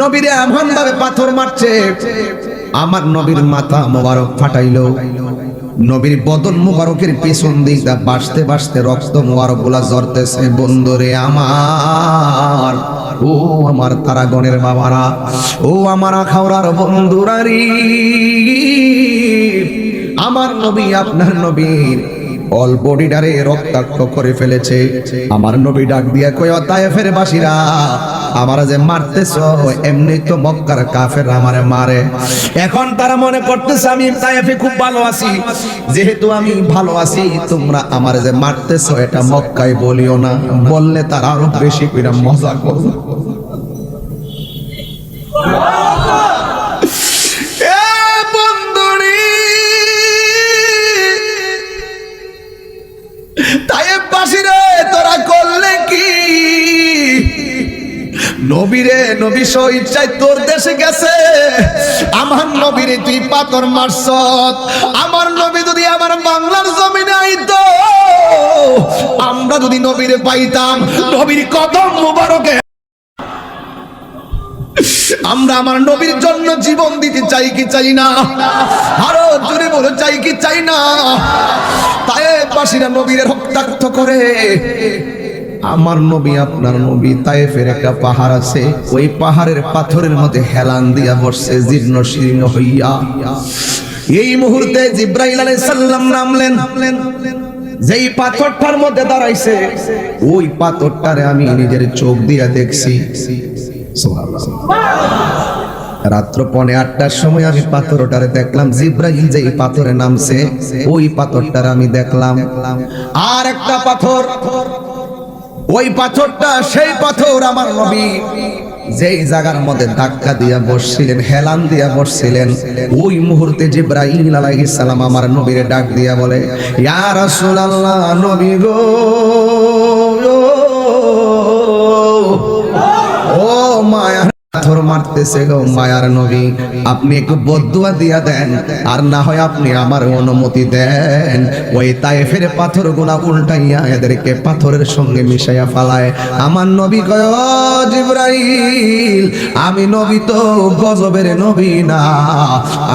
নবীরে এমন ভাবে পাথর মারছে, আমার নবীর মাথা মোবারক নবীর বদন মোবারকের পিছন দিকটা বাসতে বাসতে রক্ত মোবারকগুলা জরতেছে বন্ধুরে আমার, ও আমার তারাগণের বাবারা, ও আমার খাওয়ার বন্ধুরারি আমার নবী, আপনার নবীর অল বডিটারে রক্তাক্ত করে ফেলেছে। আমার নবী ডাক দিয়া কয় তায়েফের বাসীরা, আমার যে মারতেছ, এমনি তো মক্কার কাফের আমারে মারে। এখন তারা মনে করতেছে, আমি তায়েফে খুব ভালো আছি। যেহেতু আমি ভালো আছি, তোমরা আমার যে মারতেছ, এটা মক্কায় বলিও না। বললে তারা আরও বেশি করে মজা করবে। তাইব রে, তোরা করলে কি? নবীরে, নবী ইচ্ছায় তোর দেশে গেছে। আমার নবীরে তুই পাথর মারছ। আমার নবী যদি আমার বাংলার জমিনে আইতো, আমরা যদি নবীরে পাইতাম, নবীর কদম মুবারকে আমরা আমার নবীর জন্য জীবন দিতে চাই কি চাই না? আরও জোরে বলে, চাই কি চাই না? তাই বাসীরা নবীর রক্তাক্ত করে। আমার নবী, আপনার নবী তায়েফের একটা পাহাড় আছে। ওই পাহাড়ের পাথরের মধ্যে হেলান দিয়া বসছে, জীর্ণ শীর্ণ হইয়া। এই মুহূর্তে জিব্রাইল আলাইহিস সালাম নামলেন। যেই পাথরটার মধ্যে দাঁড়াইছে, ওই পাথরটারে আমি নিজের চোখ দিয়া দেখছি। রাত্র পনে আটটার সময় আমি পাথরটারে দেখলাম জিব্রাহিম যে পাথরে নামছে, ওই পাথরটার আমি দেখলাম। আর একটা পাথর, ওই পাথরটা সেই পাথর আমার নবী যেই জায়গার মধ্যে ধাক্কা দিয়া বসছিলেন, হেলান দিয়া বসছিলেন, ওই মুহূর্তে জিব্রাহিম আলাইহিস সালাম আমার নবীরে ডাক দিয়া বলে, ইয়া রাসূলুল্লাহ, নবী গো পাথর মারতেছে গো মায়ার নবী। আপনি একটু বদুয়া দিয়া দেন আর না হয় আপনি আমার অনুমতি দেন। ওই তায়েফের পাথরগুলা উল্টাইয়া এদেরকে পাথরের সঙ্গে মিশাইয়া ফালায়। আমার নবী কয় "ও জিব্রাইল আমি নবী তো গজবের নবী না।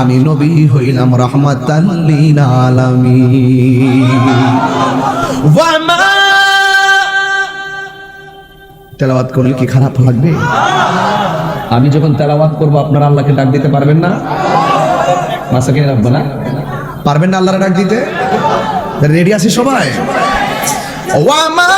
আমি নবী হইলাম রহমাতাল লিল আলামিন। ওয়া মা তেলাওয়াত করলে কি খারাপ লাগবে? আমি যখন তেলাওয়াত করব, আপনারা আল্লাহকে ডাক দিতে পারবেন না? মাসাকে রাখব না পারবেন না আল্লাহরে ডাক দিতে? রেডি আছি সবাই? ওয়ামা